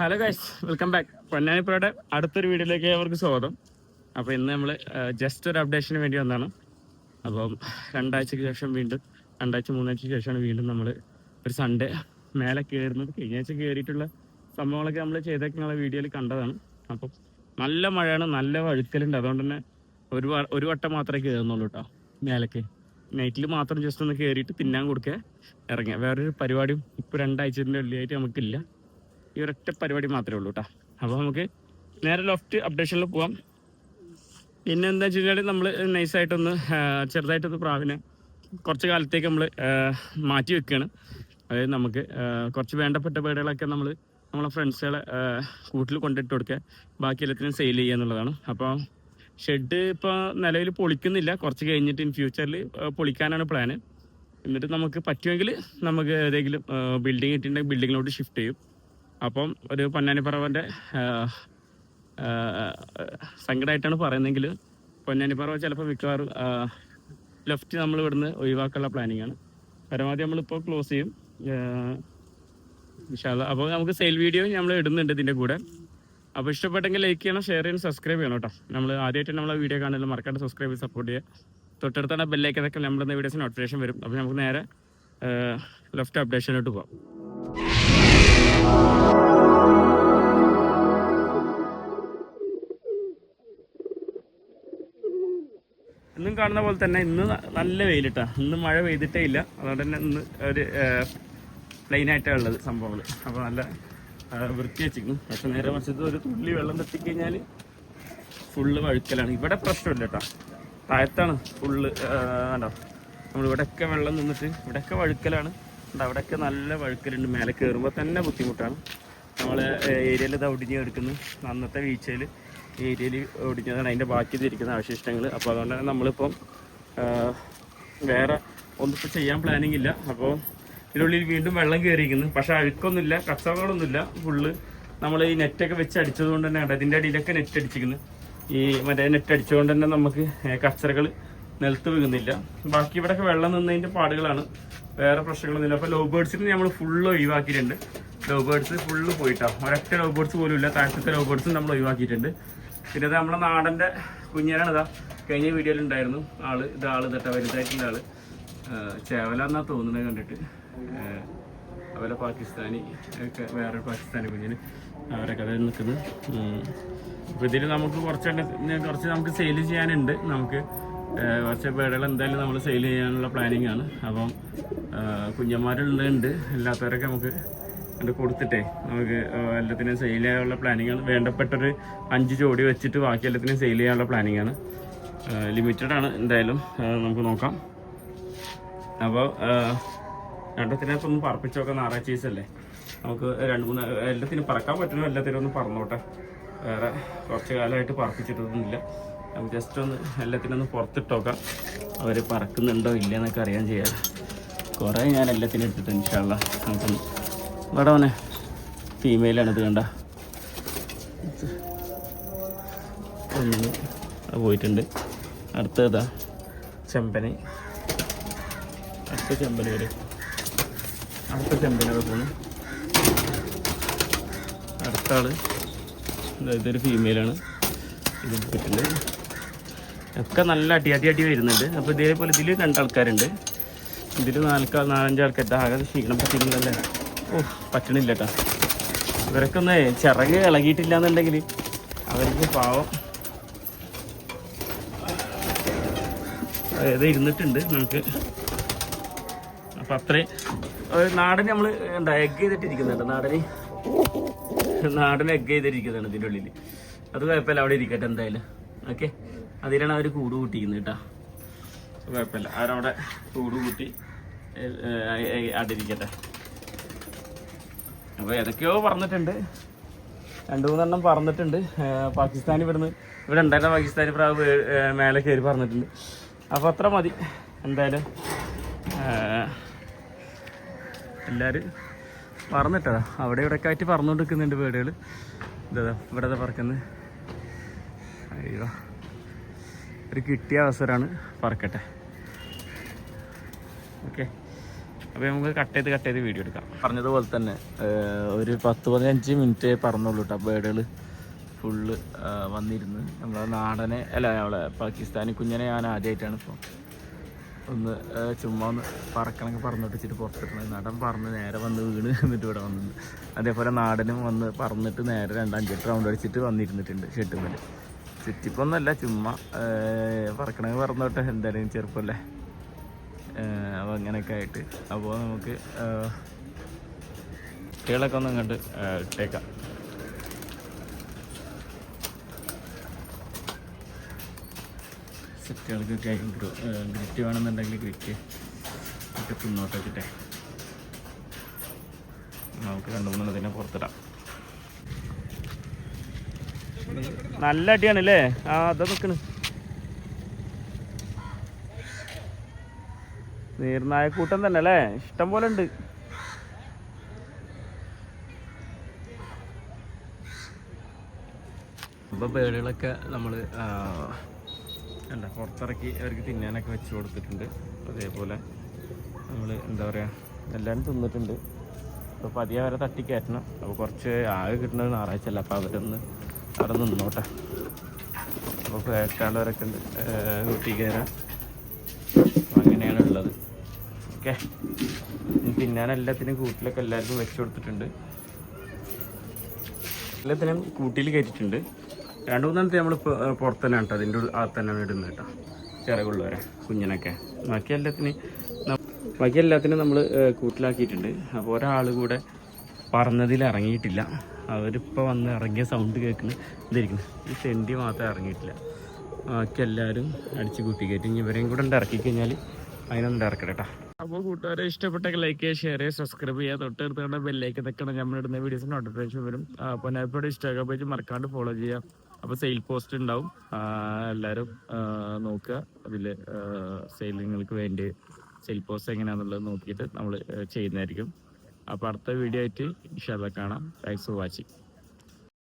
Hello guys welcome back പൊന്നാനിപ്പുഴയുടെ അടുത്തൊരു വീഡിയോയിലേക്ക് അവർക്ക് സ്വാഗതം. അപ്പോൾ ഇന്ന് നമ്മൾ ജസ്റ്റ് ഒരു അപ്ഡേഷന് വേണ്ടി വന്നതാണ്. അപ്പം രണ്ടാഴ്ചയ്ക്ക് ശേഷം വീണ്ടും രണ്ടാഴ്ച മൂന്നാഴ്ചയ്ക്ക് ശേഷമാണ് വീണ്ടും നമ്മൾ ഒരു സൺഡേ മേലെ കയറുന്നത്. കഴിഞ്ഞ ആഴ്ച കയറിയിട്ടുള്ള സംഭവങ്ങളൊക്കെ നമ്മൾ ചെയ്തേക്കുന്ന വീഡിയോയിൽ കണ്ടതാണ്. അപ്പം നല്ല മഴയാണ് നല്ല വഴുക്കലുണ്ട്. അതുകൊണ്ട് തന്നെ ഒരു ഒരു വട്ടം മാത്രമേ കയറുന്നുള്ളൂ കേട്ടോ മേലേക്ക്. നൈറ്റിൽ മാത്രം ജസ്റ്റ് ഒന്ന് കയറിയിട്ട് തിന്നാൻ കൊടുക്കുക ഇറങ്ങുക. വേറൊരു പരിപാടിയും ഇപ്പോൾ രണ്ടാഴ്ചന്റെ ഉള്ളിലായിട്ട് നമുക്കില്ല. ഈ ഒരൊറ്റ പരിപാടി മാത്രമേ ഉള്ളൂ കേട്ടോ അപ്പോൾ നമുക്ക് നേരെ ലോഫ്റ്റ് അപ്ഡേഷനിൽ പോവാം. പിന്നെ എന്താ വെച്ച് കഴിഞ്ഞാൽ നമ്മൾ നൈസായിട്ടൊന്ന് ചെറുതായിട്ടൊന്ന് പ്രാവിനെ കുറച്ച് കാലത്തേക്ക് നമ്മൾ മാറ്റി വെക്കുകയാണ് അതായത് നമുക്ക് കുറച്ച് വേണ്ടപ്പെട്ട പേടുകളൊക്കെ നമ്മൾ നമ്മളെ ഫ്രണ്ട്സുകളെ കൂട്ടിൽ കൊണ്ടിട്ട് കൊടുക്കുക ബാക്കി എല്ലാത്തിനും സെയിൽ ചെയ്യുക എന്നുള്ളതാണ്. അപ്പോൾ ഷെഡ് ഇപ്പോൾ നിലവിൽ പൊളിക്കുന്നില്ല. കുറച്ച് കഴിഞ്ഞിട്ട് ഇൻ ഫ്യൂച്ചറിൽ പൊളിക്കാനാണ് പ്ലാന് എന്നിട്ട് നമുക്ക് പറ്റുമെങ്കിൽ നമുക്ക് ഏതെങ്കിലും ബിൽഡിംഗ് ഇട്ടിട്ടുണ്ടെങ്കിൽ ബിൽഡിങ്ങിലോട്ട് ഷിഫ്റ്റ് ചെയ്യും. അപ്പം ഒരു പൊന്നാനിപ്പറവന്റെ സങ്കടമായിട്ടാണ് പറയുന്നതെങ്കിൽ പൊന്നാനിപ്പറവ ചിലപ്പോൾ മിക്കവാറും ലെഫ്റ്റ് നമ്മൾ ഇവിടുന്ന് ഒഴിവാക്കാനുള്ള പ്ലാനിങ് ആണ്. പരമാവധി നമ്മളിപ്പോൾ ക്ലോസ് ചെയ്യും. വിശാല അപ്പോൾ നമുക്ക് സെയിൽ വീഡിയോ നമ്മൾ ഇടുന്നുണ്ട് ഇതിന്റെ കൂടെ. അപ്പോൾ ഇഷ്ടപ്പെട്ടെങ്കിൽ ലൈക്ക് ചെയ്യണം ഷെയർ ചെയ്യണം സബ്സ്ക്രൈബ് ചെയ്യണം കേട്ടോ. നമ്മൾ ആദ്യമായിട്ട് നമ്മളെ വീഡിയോ കാണുന്നത് മറക്കാണ്ട് സബ്സ്ക്രൈബ് ചെയ്ത് സപ്പോർട്ട് ചെയ്യുക. തൊട്ടടുത്താണ് ബെല്ലൈക്കതൊക്കെ നമ്മുടെ വീഡിയോസ് നോട്ടിഫിക്കേഷൻ വരും. അപ്പോൾ നമുക്ക് നേരെ ലെഫ്റ്റ് അപ്ഡേഷനിലോട്ട് പോകാം ഇന്നും കാണുന്ന പോലെ തന്നെ ഇന്ന് നല്ല വെയിലിട്ടാ. ഇന്ന് മഴ പെയ്തിട്ടേ ഇല്ല. അതുകൊണ്ട് തന്നെ ഇന്ന് ഒരു പ്ലെയിൻ ആയിട്ടാണ് ഉള്ളത് സംഭവങ്ങൾ അപ്പോൾ നല്ല വൃത്തി വെച്ചിരിക്കും പക്ഷെ നേരെ മറിച്ചത് ഒരു തുള്ളി വെള്ളം തട്ടിക്കഴിഞ്ഞാൽ ഫുള്ള് വഴുക്കലാണ്. ഇവിടെ പ്രശ്നമില്ല കേട്ടോ. താഴത്താണ് ഫുള്ള് കണ്ടോ? നമ്മളിവിടെയൊക്കെ വെള്ളം നിന്നിട്ട് ഇവിടെയൊക്കെ വഴുക്കലാണ്. അവിടെയൊക്കെ നല്ല വഴുക്കലുണ്ട്. മേലെ കയറുമ്പോൾ തന്നെ ബുദ്ധിമുട്ടാണ്. നമ്മളെ ഏരിയയിൽ ഇത് ഒടിഞ്ഞ് എടുക്കുന്നു അന്നത്തെ വീഴ്ചയിൽ ഏരിയയിൽ ഒടിഞ്ഞതാണ്. അതിന്റെ ബാക്കി തിരിക്കുന്ന അവശിഷ്ടങ്ങൾ അപ്പോൾ അതുകൊണ്ട് തന്നെ നമ്മളിപ്പം വേറെ ഒന്നിപ്പോൾ ചെയ്യാൻ പ്ലാനിങ് ഇല്ല. അപ്പോൾ ഇതിനുള്ളിൽ വീണ്ടും വെള്ളം കയറിയിരിക്കുന്നു പക്ഷേ അഴുക്കൊന്നുമില്ല കച്ചവടങ്ങളൊന്നുമില്ല. ഫുള്ള് നമ്മൾ ഈ നെറ്റൊക്കെ വെച്ച് അടിച്ചത് കൊണ്ട് തന്നെ ഇതിന്റെ അടിയിലൊക്കെ നെറ്റ് അടിച്ചിരിക്കുന്നു. ഈ മറ്റേ നെറ്റ് അടിച്ചുകൊണ്ട് തന്നെ നമുക്ക് കച്ചറകൾ നിലത്ത് വീകുന്നില്ല ബാക്കി ഇവിടെയൊക്കെ വെള്ളം നിന്നതിന്റെ പാടുകളാണ്. വേറെ പ്രശ്നങ്ങളൊന്നുമില്ല അപ്പോൾ ലോ ബേർഡ്സിന് നമ്മൾ ഫുള്ള് ഒഴിവാക്കിയിട്ടുണ്ട്. ലോ ബേർഡ്സ് ഫുള്ള് പോയിട്ടാണ് ഒരൊറ്റ ലോ ബേർഡ്സ് പോലും ഇല്ല. താഴത്തെ ലോ ബേർഡ്സും നമ്മൾ ഒഴിവാക്കിയിട്ടുണ്ട്. പിന്നെ ഇത് നമ്മുടെ നാടന്റെ കുഞ്ഞനാണ് ഇതാ. കഴിഞ്ഞ വീഡിയോയിൽ ഉണ്ടായിരുന്നു. ആൾ ഇത് ആൾ ഇതട്ട വലുതായിട്ടുള്ള ആൾ. ചേവല എന്നാ തോന്നുന്നത് കണ്ടിട്ട്. അതുപോലെ പാകിസ്ഥാനി ഒക്കെ വേറെ പാകിസ്ഥാനി കുഞ്ഞിന് അവരൊക്കെ അതിൽ നിൽക്കുന്നത്. അപ്പോൾ ഇതിൽ നമുക്ക് കുറച്ച് കുറച്ച് നമുക്ക് സെയിൽ ചെയ്യാനുണ്ട്. നമുക്ക് കുറച്ച് പേടകൾ എന്തായാലും നമ്മൾ സെയിൽ ചെയ്യാനുള്ള പ്ലാനിങ് ആണ്. അപ്പം കുഞ്ഞന്മാരുള്ളതുണ്ട്. അല്ലാത്തവരൊക്കെ നമുക്ക് അത് കൊടുത്തിട്ടേ. നമുക്ക് എല്ലാത്തിനും സെയിൽ ചെയ്യാനുള്ള പ്ലാനിങ് ആണ്. വേണ്ടപ്പെട്ടൊരു അഞ്ച് ജോഡി വെച്ചിട്ട് ബാക്കി എല്ലാത്തിനും സെയിൽ ചെയ്യാനുള്ള പ്ലാനിങ് ആണ്. ലിമിറ്റഡ് ആണ് എന്തായാലും. നമുക്ക് നോക്കാം. അപ്പോൾ രണ്ടത്തിനകത്ത് ഒന്ന് പറപ്പിച്ച് നോക്കാം. ഞായറാഴ്ച ദിവസമല്ലേ നമുക്ക് രണ്ട് മൂന്ന് എല്ലാത്തിനും പറക്കാൻ പറ്റുന്നു എല്ലാത്തിനും ഒന്ന് പറന്നോട്ടെ വേറെ കുറച്ച് കാലമായിട്ട് പറപ്പിച്ചിട്ടൊന്നുമില്ല. ജസ്റ്റ് ഒന്ന് എല്ലാത്തിനൊന്ന് പുറത്തിട്ടോക്കാം അവർ പറക്കുന്നുണ്ടോ ഇല്ലയെന്നൊക്കെ അറിയാൻ ചെയ്യാം കുറേ ഞാൻ എല്ലാത്തിനും എടുത്തിട്ട് ഇൻഷാള്ള നമുക്കൊന്ന് ഇവിടെ വന്നെ ഫീമെയിലാണ് ഇത് കണ്ട. ഒന്ന് പോയിട്ടുണ്ട്. അടുത്തതാ ചെമ്പനി. അടുത്ത ചെമ്പനി വരും. അടുത്ത ചെമ്പനി അവിടെ പോണു. അടുത്ത ദാ ഇതൊരു ഫീമെയിലാണ് ഇത് കിട്ടില്ല ഒക്കെ നല്ല അടി അടി അടി വരുന്നുണ്ട്. അപ്പോൾ ഇതേപോലെ ഇതിൽ രണ്ടാൾക്കാരുണ്ട്. ഇതിൽ നാൽക്കാൾ നാലഞ്ചാൾക്കാരുടെ ആകെ ക്ഷീണം പറ്റുന്നില്ലല്ലേ ഓ പറ്റണില്ല കേട്ടോ ഇവരൊക്കെ ഒന്ന് ചിറക് ഇളകിയിട്ടില്ല എന്നുണ്ടെങ്കിൽ അവർക്ക് പാവം. അതായത് ഇരുന്നിട്ടുണ്ട് നമുക്ക്. അപ്പം അത്രയും നാടൻ നമ്മൾ എന്താ എഗ് ചെയ്തിട്ടിരിക്കുന്നുണ്ട് നാടന്? നാടൻ എഗ് ചെയ്തിരിക്കുന്നതാണ് ഇതിന്റെ ഉള്ളിൽ അത് കുഴപ്പമില്ല അവിടെ ഇരിക്കട്ടെ എന്തായാലും. ഓക്കെ. അതിലാണ് അവർ കൂട് കൂട്ടിക്കുന്നത് കേട്ടോ കുഴപ്പമില്ല. അവരവിടെ കൂട് കൂട്ടി അടിരിക്കട്ടെ അപ്പോൾ ഏതൊക്കെയോ പറഞ്ഞിട്ടുണ്ട്. രണ്ട് മൂന്നെണ്ണം പറഞ്ഞിട്ടുണ്ട്. പാകിസ്ഥാൻ ഇവിടുന്ന് ഇവിടെ ഉണ്ടായിരുന്ന പാകിസ്ഥാനി പ്രാവ് മേലെ കയറി പറഞ്ഞിട്ടുണ്ട്. അപ്പോൾ അത്ര മതി. എന്തായാലും എല്ലാവരും പറഞ്ഞിട്ടതാ. അവിടെ ഇവിടെയൊക്കെ ആയിട്ട് പറന്നുകൊണ്ട് നിൽക്കുന്നുണ്ട് പേടുകൾ ഇതാ ഇവിടെ പറക്കുന്നത്. അയ്യോ. ഒരു കിട്ടിയ അവസരമാണ്. പറക്കട്ടെ. ഓക്കെ. അപ്പോൾ നമുക്ക് കട്ട് ചെയ്ത് കട്ട് ചെയ്ത് വീഡിയോ എടുക്കാം. പറഞ്ഞതുപോലെ തന്നെ ഒരു പത്ത് പതിനഞ്ച് മിനിറ്റ് പറഞ്ഞോളൂ കേട്ടോ ബേഡുകൾ ഫുള്ള് വന്നിരുന്ന്. നമ്മളെ നാടനെ അല്ല അവളെ പാകിസ്ഥാനി കുഞ്ഞിനെ ഞാൻ ആദ്യമായിട്ടാണ് ഇപ്പോൾ ഒന്ന് ചുമ്മാ ഒന്ന് പറക്കണമെങ്കിൽ പറന്നിട്ട് വെച്ചിട്ട് പുറത്തിട്ടുണ്ട് നടൻ പറന്ന് നേരെ വന്ന് വീണ് എന്നിട്ട് ഇവിടെ വന്നിട്ടുണ്ട് അതേപോലെ നാടനും വന്ന് പറന്നിട്ട് നേരെ രണ്ടാം ചെട്ട് റൗണ്ട് അടിച്ചിട്ട് വന്നിരുന്നിട്ടുണ്ട് ഷെട്ടുമ്മൽ ചുറ്റിപ്പൊന്നല്ല ചുമ്മാ പറക്കണമെങ്കിൽ പറന്നോട്ടെ എന്തായാലും ചെറുപ്പമല്ലേ അപ്പോൾ അങ്ങനെയൊക്കെ ആയിട്ട്. അപ്പോൾ നമുക്ക് കുട്ടികളൊക്കെ ഒന്ന് ഇങ്ങോട്ട് ഇട്ടേക്കാം. സെറ്റുകൾക്കൊക്കെ ഗ്രിറ്റ് വേണമെന്നുണ്ടെങ്കിൽ ഗ്രിറ്റ് ഒക്കെ തിന്നോട്ട് വെച്ചിട്ടേ. നമുക്ക് രണ്ട് മൂന്നെണ്ണത്തിനെ പുറത്തിടാം. നല്ല അടിയാണ് അല്ലേ ആ അതാ നിൽക്കണ് നീർനായക്കൂട്ടം തന്നെ അല്ലേ? ഇഷ്ടം പോലെ ഉണ്ട്. അപ്പോൾ ബേഡുകളൊക്കെ നമ്മൾ അല്ല പുറത്തിറക്കി അവർക്ക് തിന്നാനൊക്കെ വെച്ച് കൊടുത്തിട്ടുണ്ട്. അതേപോലെ നമ്മൾ എന്താ പറയുക എല്ലാവരും തിന്നിട്ടുണ്ട്. അപ്പോൾ പതിയെ അവരെ തട്ടിക്കയറ്റണം. അപ്പോൾ കുറച്ച് ആകെ കിട്ടുന്നത് ഞായറാഴ്ച അല്ല അപ്പോൾ അവരൊന്ന് അവിടെ നിന്നോട്ടെ. അപ്പോൾ കയറ്റാണ്ടവരൊക്കെ ഉണ്ട്. ഊട്ടി കയറാം അങ്ങനെയാണ് ഉള്ളത്. ഓക്കെ. തിന്നാൻ എല്ലാത്തിനും കൂട്ടിലൊക്കെ എല്ലാവർക്കും വെച്ച് കൊടുത്തിട്ടുണ്ട്. എല്ലാത്തിനും കൂട്ടിയിൽ കയറ്റിയിട്ടുണ്ട്. രണ്ട് മൂന്നെണ്ണത്തെ നമ്മൾ പുറത്ത് തന്നെ കേട്ടോ. അതിന്റെ അകത്ത് തന്നെ ഇടുന്നത് കേട്ടോ. ചിറകുള്ളവരെ കുഞ്ഞിനൊക്കെ. ബാക്കി എല്ലാത്തിനും ബാക്കി എല്ലാത്തിനും നമ്മൾ കൂട്ടിലാക്കിയിട്ടുണ്ട്. അപ്പോൾ ഒരാൾ കൂടെ പറന്നതിൽ ഇറങ്ങിയിട്ടില്ല. അവരിപ്പോൾ വന്ന് ഇറങ്ങിയ സൗണ്ട് കേൾക്കുന്നു ഇതായിരിക്കുന്നു ഈ തെണ്ടി മാത്രം ഇറങ്ങിയിട്ടില്ല. ബാക്കി എല്ലാവരും അടിച്ച് കൂട്ടി കയറ്റി. ഇനി ഇവരെയും കൂടെ ഉണ്ട് ഇറക്കി കഴിഞ്ഞാൽ അതിനൊന്നും ഇറക്കട്ടെ കേട്ടോ അപ്പോൾ കൂട്ടുകാരെ ഇഷ്ടപ്പെട്ടെങ്കിൽ ലൈക്ക് ചെയ്യുക ഷെയർ ചെയ്യുക സബ്സ്ക്രൈബ് ചെയ്യുക. തൊട്ടടുത്ത് ബെല്ലേക്ക് നിൽക്കണം നമ്മൾ ഇടുന്ന വീഡിയോസ് നോട്ടിഫിക്കേഷൻ വരും. അപ്പോൾ ഞാനിപ്പോൾ ഇൻസ്റ്റാഗ്രാം പേജ് മറക്കാണ്ട് ഫോളോ ചെയ്യുക. അപ്പോൾ സെയിൽ പോസ്റ്റ് ഉണ്ടാവും. എല്ലാവരും നോക്കുക. അതിൽ സെയിലിങ്ങൾക്ക് വേണ്ടി സെയിൽ പോസ്റ്റ് എങ്ങനെയാണെന്നുള്ളത് നോക്കിയിട്ട് നമ്മൾ ചെയ്യുന്നതായിരിക്കും. അപ്പോൾ അടുത്ത വീഡിയോ ആയിട്ട് ഇൻഷാല്ല കാണാം. Thanks for watching